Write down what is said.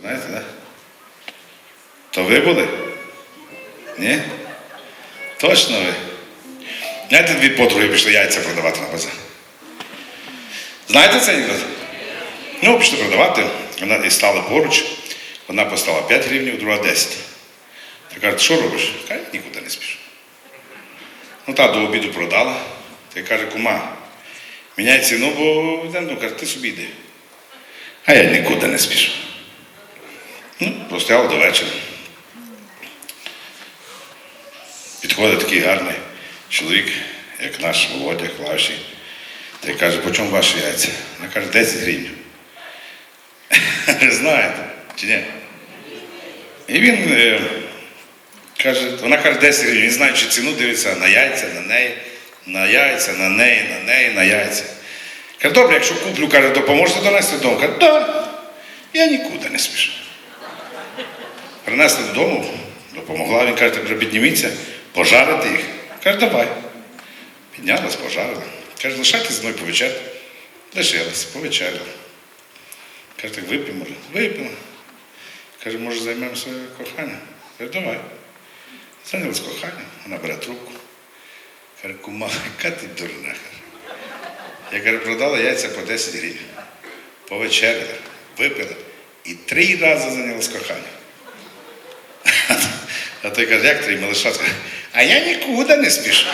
Знаєте. Да? То ви були? Ні? Точно ви. Знаєте, дві подруги пішли яйця продавати на базар. Знаєте анекдот? Ну, пішли продавати, вона і стали поруч. Одна поставила 5 гривень, друга 10. Та каже, що робиш? Каже, нікуди не спішу. Ну та до обіду продала. Та каже, кума, міняй ціну, бо ну, каже, ти собі йди. А я нікуди не спішу. Ну, простояла до вечора. Підходить такий гарний чоловік, як наш Володя Клавший, та й каже, по чому ваші яйця? Вона каже, 10 гривень. Ви знаєте, чи ні? І він е, каже, вона каже 10 гривень, він знаючи ціну, дивиться на яйця, на неї, на яйця, на неї, на неї, на яйця. Каже, добре, якщо куплю, каже, допоможете донести додому? Каже, так, я нікуди не спішу. Принесли додому, допомогла, він каже, тепер підніміться, пожарити їх. Каже, давай. Піднялась, пожарила. Каже, лишайте зі мною повечеряти. Лишилась, повечеряла. Каже, так вип'ємо, може. Випила. Каже, може, займемося коханням? Каже, давай. Зайнялась коханням, вона бере трубку. Каже, кума, яка ти дурна. Я каже, продала яйця по 10 гривень. Повечеряла, випила і три рази зайнялась коханням. А той каже, як три малиша? А я нікуди не спішу.